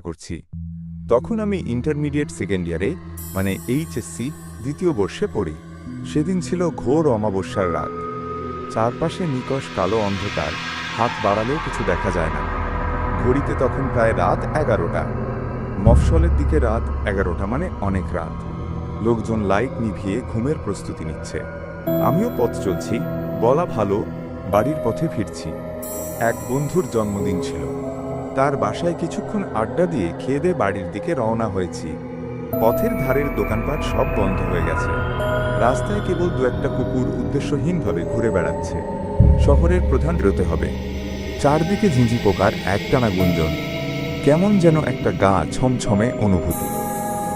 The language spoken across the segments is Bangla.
করছি। তখন আমি ইন্টারমিডিয়েট সেকেন্ড ইয়ারে মানে এইচএসসি দ্বিতীয় বর্ষে পড়ি। সেদিন ছিল ঘোর অমাবস্যার রাত। চারপাশে নিকশ কালো অন্ধকার, হাত বাড়ালেও কিছু দেখা যায় না। ঘড়িতে তখন প্রায় রাত এগারোটা। মফসলের দিকে রাত এগারোটা মানে অনেক রাত। লোকজন লাইট নিভিয়ে ঘুমের প্রস্তুতি নিচ্ছে। আমিও পথ চলছি, বলা ভালো, বাড়ির পথে ফিরছি। এক বন্ধুর জন্মদিন ছিল। তার বাসায় কিছুক্ষণ আড্ডা দিয়ে খেয়ে বাড়ির দিকে রওনা হয়েছি। পথের ধারের দোকানপাট সব বন্ধ হয়ে গেছে। রাস্তায় কেবল দু একটা কুকুর উদ্দেশ্যহীনভাবে ঘুরে বেড়াচ্ছে। শহরের প্রধান বেরোতে হবে। চারদিকে ঝিঁঝি পোকার একটানা গুঞ্জন। কেমন যেন একটা গা ছমছমে অনুভূতি।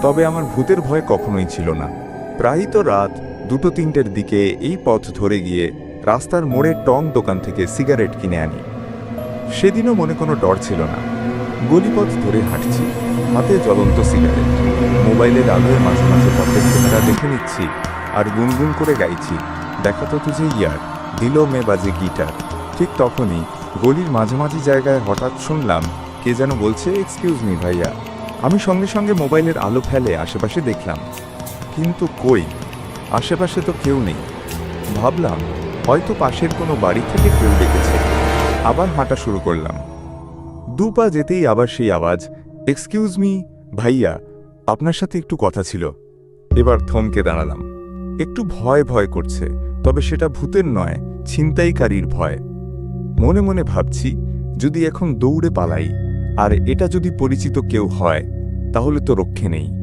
তবে আমার ভূতের ভয় কখনোই ছিল না। প্রায়ই তো রাত দুটো তিনটের দিকে এই পথ ধরে গিয়ে রাস্তার মোড়ে টং দোকান থেকে সিগারেট কিনে আনি। সেদিনও মনে কোনো ডর ছিল না। গলিপথ ধরে হাঁটছি, হাতে জ্বলন্ত সিগারেট। মোবাইলের আলোয় মাঝে মাঝে পথের চেহারা দেখে নিচ্ছি আর গুনগুন করে গাইছি, দেখা তো তুঝে ইয়ার, দিল মে বাজে গিটার। ঠিক তখনই গলির মাঝামাঝি জায়গায় হঠাৎ শুনলাম, কে যেন বলছে এক্সকিউজ মি ভাইয়া। আমি সঙ্গে সঙ্গে মোবাইলের আলো ফেলে আশেপাশে দেখলাম। কিন্তু কই? আশেপাশে তো কেউ নেই। ভাবলাম, হয়তো পাশের কোনো বাড়ি থেকে কেউ ডেকেছে। আবার হাঁটা শুরু করলাম। দু পা যেতেই আবার সেই আওয়াজ এক্সকিউজ মি ভাইয়া, আপনার সাথে একটু কথা ছিল। এবার থমকে দাঁড়ালাম। একটু ভয় ভয় করছে, তবে সেটা ভূতের নয়, ছিনতাইকারীর ভয়। মনে মনে ভাবছি, যদি এখন দৌড়ে পালাই, আর এটা যদি পরিচিত কেউ হয়, তাহলে তো রক্ষে নেই।